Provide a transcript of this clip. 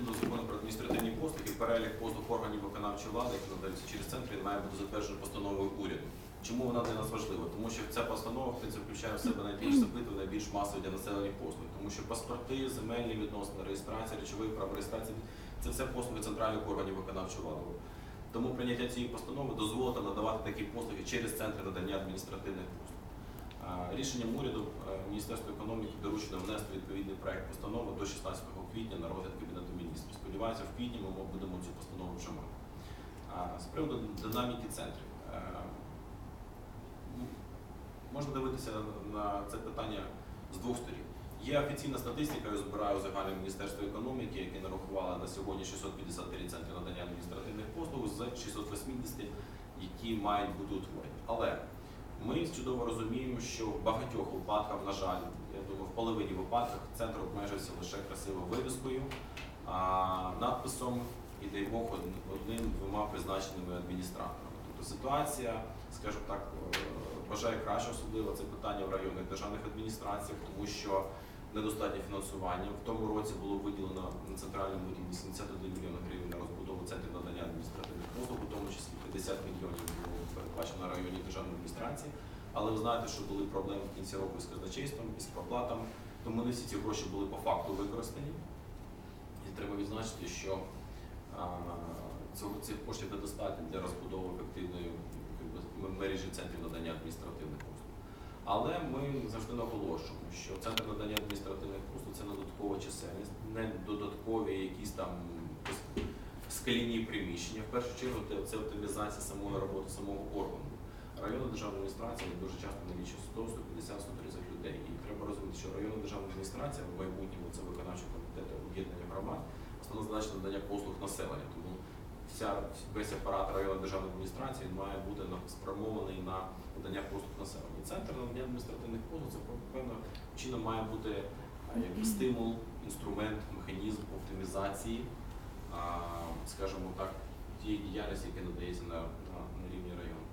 відповідно до закону про адміністративні послуги, перелік послуг органів виконавчої влади, які надаються через центр, він має бути затверджено постановою уряду. Чому вона для нас важлива? Тому що ця постанова принципі, включає в себе найбільш запиту, найбільш масові для населення послуг, тому що паспорти, земельні відносини, реєстрація, речових прав реєстрації це все послуги центральних органів виконавчої влади. Тому прийняття цієї постанови дозволить надавати такі послуги через центри надання адміністративних послуг. Рішенням уряду е, Міністерству економіки доручено внести відповідний проект постанови до 16 квітня на розгляд Кабінету міністрів. Сподіваюся, в квітні ми будемо цю постанову вже мати. З приводу динаміки центрів. Е, ну, Можна дивитися на це питання з двох сторін. Є офіційна статистика, яку збирає загальне Міністерство економіки, яке нарахувало на сьогодні 653 центри надання адміністративних послуг з 680, які мають бути утворені. Але ми чудово розуміємо, що в багатьох випадках, на жаль, я думаю, в половині випадків центр обмежився лише красивою вивіскою, надписом і дай Бог одним-двома призначеними адміністраторами. Тобто ситуація, скажімо так, е, бажає краще, особливо це питання в районних державних адміністраціях, тому що недостатнє фінансування. В тому році було виділено на центральному рівні 71 мільйон гривень на розбудову центрів надання адміністративних послуг, у тому числі 50 мільйонів було передбачено державної адміністрації. Але ви знаєте, що були проблеми в кінці року з казначейством і з проплатами, тому не всі ці гроші були по факту використані. І треба відзначити, що цього цих коштів недостатньо для розбудови ефективної мережі центрів надання адміністративних послуг. Але ми завжди наголошуємо, що центр надання адміністративних послуг це не додаткова чисельність, не додаткові якісь там скляні приміщення. В першу чергу це оптимізація самої роботи самого органу. Районна державна адміністрація дуже часто налічує 100, 150, 130 людей. І треба розуміти, що районна державна адміністрація в майбутньому це виконавчий комітет об'єднання громад, основна задача надання послуг населення. Тому вся весь апарат районної державної адміністрації має бути спрямований на надання послуг населенню. І Центр надання адміністративних послуг це певно чином має бути як стимул, інструмент, механізм оптимізації, скажімо так, тієї діяльності, яка надається на, на, на рівні району.